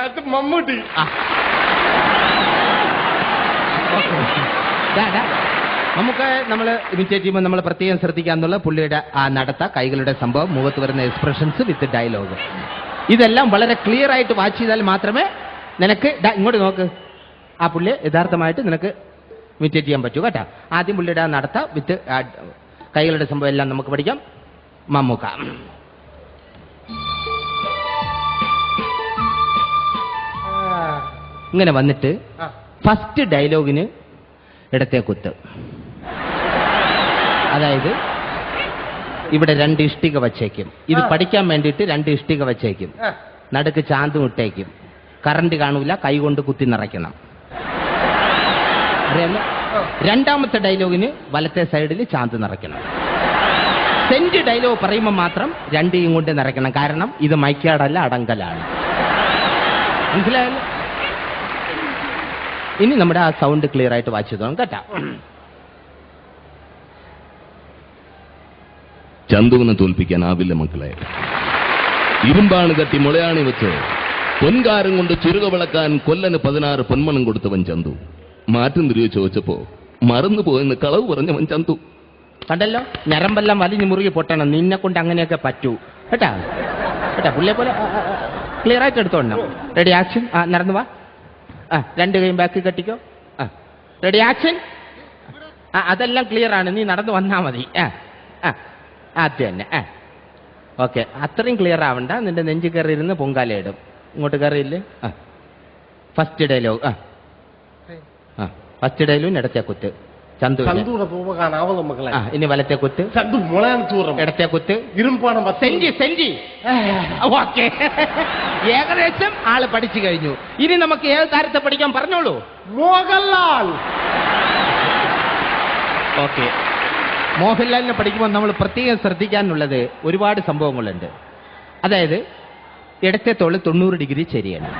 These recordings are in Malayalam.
അത് മമ്മൂട്ടി. നമുക്ക് നമ്മൾ ഇമിറ്റേറ്റ് ചെയ്യുമ്പോൾ നമ്മൾ പ്രത്യേകം ശ്രദ്ധിക്കാന്നുള്ള പുള്ളിയുടെ ആ നടത്ത കൈകളുടെ സംഭവം മുഖത്ത് വരുന്ന എക്സ്പ്രഷൻസ് വിത്ത് ഡയലോഗ് ഇതെല്ലാം വളരെ ക്ലിയർ ആയിട്ട് വാച്ച് ചെയ്താൽ മാത്രമേ നിനക്ക് ഇങ്ങോട്ട് നോക്ക്. ആ പുള്ളിയെ യഥാർത്ഥമായിട്ട് നിനക്ക് ഇമിറ്റേറ്റ് ചെയ്യാൻ പറ്റൂ കേട്ടോ. ആദ്യം പുള്ളിയുടെ ആ നടത്ത വിത്ത് കൈകളുടെ സംഭവം എല്ലാം നമുക്ക് പഠിക്കാം. മമ്മൂക്ക. ഇങ്ങനെ വന്നിട്ട് ഫസ്റ്റ് ഡയലോഗിന് ഇടത്തെ കുത്ത്. അതായത് ഇവിടെ രണ്ട് ഇഷ്ടിക വച്ചേക്കും. ഇത് പഠിക്കാൻ വേണ്ടിയിട്ട് രണ്ട് ഇഷ്ടിക വച്ചേക്കും. നടുക്ക് ചാന്തും ഇട്ടേക്കും കറണ്ട് കാണൂല കൈ കൊണ്ട് കുത്തി നിറയ്ക്കണം. രണ്ടാമത്തെ ഡയലോഗിന് വലത്തെ സൈഡിൽ ചാന്ത് നിറയ്ക്കണം. സെന്റ് ഡയലോഗ് പറയുമ്പോൾ മാത്രം രണ്ടേയും കൊണ്ട് നിറയ്ക്കണം. കാരണം ഇത് മൈക്കാടല്ല അടങ്കലാണ്. മനസ്സിലായല്ലോ? ഇനി നമ്മുടെ ആ സൗണ്ട് ക്ലിയർ ആയിട്ട് വായിച്ചു തോന്നും കേട്ടാ. ചന്തുവിനെ തോൽപ്പിക്കാനാവില്ല മക്കളെ. ഇരുമ്പാണ് കത്തി മുളയാണി വെച്ച്. പൊൻകാരം കൊണ്ട് ചുരുക വിളക്കാൻ കൊല്ലന് പതിനാറ് പൊന്മണം കൊടുത്തവൻ ചന്തു. മാറ്റം തിരികെ ചോദിച്ചപ്പോ മറന്നു പോയെന്ന് കളവ് പറഞ്ഞവൻ ചന്തു. കണ്ടല്ലോ? ഞരമ്പെല്ലാം വലിഞ്ഞു മുറുകി പൊട്ടണം. നിന്നെ കൊണ്ട് അങ്ങനെയൊക്കെ പറ്റൂ. കേട്ടാ? കേട്ടാ? പുള്ളിയെ പോലെ ക്ലിയർ ആയിട്ട് എടുത്തോണ്ടോ റെഡി ആക്ഷൻ നടന്നുവാ നടന്നു വാ. ആ രണ്ട് കൈയും ബാക്കി കെട്ടിക്കോ. ആ റെഡി ആക്ഷൻ ആ അതെല്ലാം ക്ലിയർ ആണ്. നീ നടന്നു വന്നാ മതി. ആ ആ അത് തന്നെ ആ. ഓക്കെ അത്രയും ക്ലിയർ ആവണ്ട. നിന്റെ നെഞ്ചു കയറി ഇരുന്ന് പൊങ്കാലയിടും ഇങ്ങോട്ട് കയറിയില്ലേ? ആ. ഫസ്റ്റ് ഡയലോഗ് ആ. ആ ഫസ്റ്റ് ഡയലോഗ് ഇടത്തെ കുത്ത്. ചന്തു ചന്തൂടെ പൂവ കാണാവല്ലോ മക്കളെ. ആ ഇനി വലത്തെ കുത്ത്. ചന്തു മുളയാണ് തൂറം ഇടത്തെ കുത്ത്. ഇരുമ്പാണ് സെഞ്ചി സെഞ്ചി. ഓക്കെ. ഏകദേശം ആൾ പഠിച്ചു കഴിഞ്ഞു. ഇനി നമുക്ക് ഏത് താരത്തെ പഠിക്കാൻ പറഞ്ഞോളൂ? മോഹൻലാൽ. ഓക്കെ. മോഹൻലാലിനെ പഠിക്കുമ്പോൾ നമ്മൾ പ്രത്യേകം ശ്രദ്ധിക്കാനുള്ളത് ഒരുപാട് സംഭവങ്ങളുണ്ട്. അതായത് ഇടത്തെ തോൾ തൊണ്ണൂറ് ഡിഗ്രി ശരിയാണ്.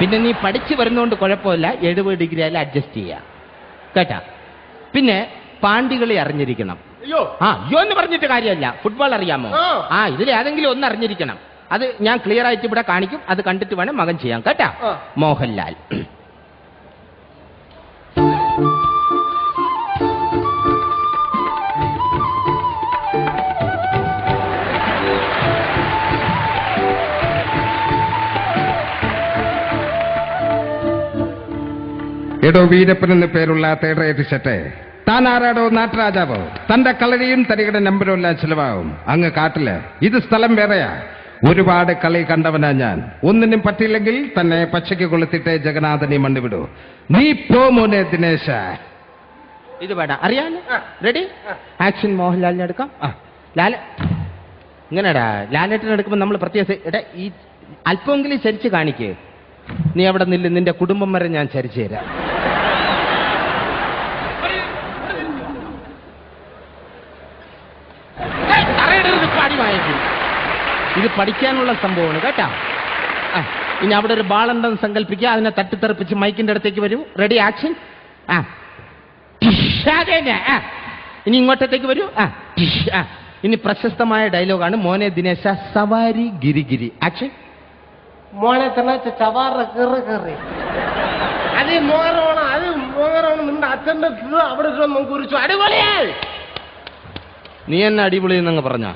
പിന്നെ നീ പഠിച്ചു വരുന്നതുകൊണ്ട് കുഴപ്പമില്ല. എഴുപത് ഡിഗ്രി ആയാലും അഡ്ജസ്റ്റ് ചെയ്യാം. കേട്ടാ പിന്നെ പാണ്ടികളി അറിഞ്ഞിരിക്കണം. അയ്യോ. ആ അയ്യോ എന്ന് പറഞ്ഞിട്ട് കാര്യമല്ല. ഫുട്ബോൾ അറിയാമോ? ആ. ആ ഇതിൽ ഏതെങ്കിലും ഒന്ന് അറിഞ്ഞിരിക്കണം. അത് ഞാൻ ക്ലിയർ ആയിട്ട് ഇവിടെ കാണിക്കും. അത് കണ്ടിട്ട് വേണം മകൻ ചെയ്യാം കേട്ടാ? മോഹൻലാൽ. എടോ വീരപ്പൻ എന്ന് പേരുള്ള തേടേറ്റ് ഷട്ടെ താൻ ആരാടോ നാട്ടുരാജാവോ. തന്റെ കളരിയും തരികയുടെ നമ്പരും എല്ലാം ചിലവാകും. അങ്ങ് കാട്ടിൽ ഇത് സ്ഥലം വേറെയാ. ഒരുപാട് കളി കണ്ടവനാ ഞാൻ. ഒന്നിനും പറ്റിയില്ലെങ്കിൽ തന്നെ പച്ചയ്ക്ക് കൊളുത്തിട്ട് ജഗന്നാഥനെ മണ്ണിവിടൂ. നീ പോ മോനെ ദിനേശ. ഇത് വേണ്ട. അറിയാലോ? റെഡി ആക്ഷൻ മോഹൻലാലിനെ എടുക്കാം. ലാല. ഇങ്ങനെടാ. ലാലേട്ടനെ എടുക്കുമ്പോൾ നമ്മൾ പ്രത്യേകിച്ച് എടാ ഈ അല്പമെങ്കിലും ചരിച്ച് കാണിക്കേ. നീ അവിടെ നില്ല്. നിന്റെ കുടുംബം വരെ ഞാൻ ചരിച്ചു തരാം. ഇത് പഠിക്കാനുള്ള സംഭവമാണ് കേട്ടാ? ഇനി അവിടെ ഒരു ബാളുണ്ടെന്ന് സങ്കല്പിക്കുക അതിനെ തട്ടിത്തെറിപ്പിച്ച് മൈക്കിന്റെ അടുത്തേക്ക് വരൂ. റെഡി ആക്ഷൻ ആ. ഇനി ഇങ്ങോട്ടത്തേക്ക് വരൂ. ആ ഇനി പ്രശസ്തമായ ഡയലോഗാണ് മോനെ ദിനേശ സവാരി ഗിരിഗിരി ആക്ഷൻ മോനെ തന്നെ ചവാറ കയറി കയറി അത് മോഹനമാണ് അത് മോഹനമാണ്. നിന്റെ അച്ഛന്റെ അവിടെ ഇട്ടൊന്നും കുറിച്ചു അടിപൊളിയായി. നീ എന്നെ അടിപൊളി എന്നങ്ങ് പറഞ്ഞ?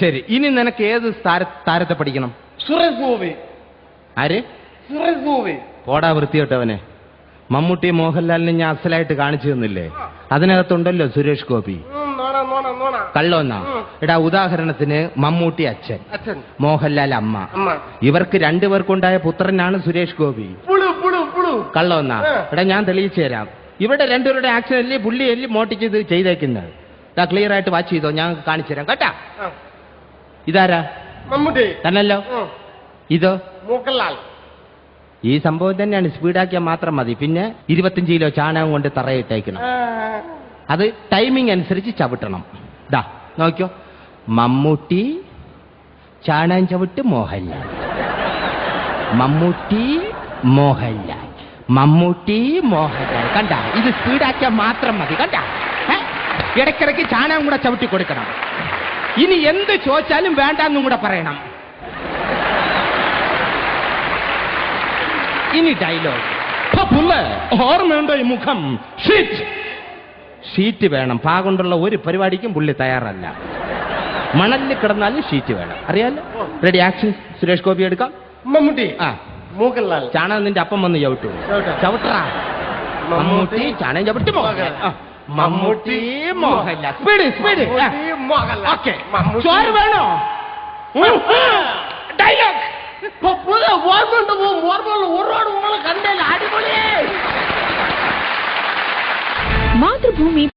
ശരി ഇനി നിനക്ക് ഏത് താര താരത്തെ പഠിക്കണം? സുരേഷ് ഗോപി ആര്? സുരേഷ് ഗോപി പോടാ വൃത്തിയോട്ടവനെ മമ്മൂട്ടി മോഹൻലാലിനെ ഞാൻ അസലായിട്ട് കാണിച്ചു തന്നില്ലേ? അതിനകത്തുണ്ടല്ലോ സുരേഷ് ഗോപി. കള്ളൊന്നാ? എടാ ഉദാഹരണത്തിന് മമ്മൂട്ടി അച്ഛൻ. മോഹൻലാൽ അമ്മ. ഇവർക്ക് രണ്ടുപേർക്കുണ്ടായ പുത്രനാണ് സുരേഷ് ഗോപി. കള്ളൊന്നാ? എടാ ഞാൻ തെളിയിച്ചു തരാം. ഇവിടെ രണ്ടുപേരുടെ ആക്ഷൻ അല്ലേ പുള്ളി അല്ലേ മോട്ടിച്ച് ചെയ്തേക്കുന്നത്? ക്ലിയർ ആയിട്ട് വാച്ച് ചെയ്തോ ഞാൻ കാണിച്ചു തരാം. കേട്ടാ? ഇതാരാ? മമ്മൂട്ടി. തന്നല്ലോ. ഇതോ? മൂക്കല്ലാൽ ഈ സംഭവം തന്നെയാണ്. സ്പീഡാക്കിയാൽ മാത്രം മതി. പിന്നെ ഇരുപത്തിയഞ്ച് കിലോ ചാണകം കൊണ്ട് തറയിട്ടേക്കണം. അത് ടൈമിംഗ് അനുസരിച്ച് ചവിട്ടണം. ദാ നോക്കിയോ? മമ്മൂട്ടി ചാണകം ചവിട്ട് മോഹൻലാൽ. മമ്മൂട്ടി മോഹൻലാൽ. മമ്മൂട്ടി മോഹൻലാൽ. കണ്ട? ഇത് സ്പീഡാക്കിയാൽ മാത്രം മതി. കണ്ട? ഇടയ്ക്കിടയ്ക്ക് ചാണകം കൂടെ ചവിട്ടി കൊടുക്കണം. ഇനി എന്ത് ചോദിച്ചാലും വേണ്ടെന്നും കൂടെ പറയണം. ഇനി ഡയലോഗ് ഓർമ്മയുണ്ടോ ഈ മുഖം? ഷീറ്റ്. ഷീറ്റ് വേണം. പാകൊണ്ടുള്ള ഒരു പരിപാടിക്കും പുള്ളി തയ്യാറല്ല. മണലിൽ കിടന്നാലും ഷീറ്റ് വേണം. അറിയാലോ? റെഡി ആക്ഷൻ സുരേഷ് ഗോപി എടുക്കാം. മമ്മൂട്ടി. ആ. മൂക്കല്ലാൽ ചാണകം നിന്റെ അപ്പം വന്ന് ചവിട്ടു. ചവിട്ടാ? ചവിട്ടറാ. മമ്മൂട്ടി ചാണകം ചവിട്ടി Mammootty Mohanlal. Speed speed Mammootty, Mohanlal. Okay. Mammootty. ചോറ് വേണോ? ഡയലോഗ് ഇപ്പൊ പുതിയ ഓർമ്മയുണ്ട് പോകും. ഓർമ്മയുള്ള ഒരുപാട് ഓളെ കണ്ടല്ല അടിപൊളിയേ. മാതൃഭൂമി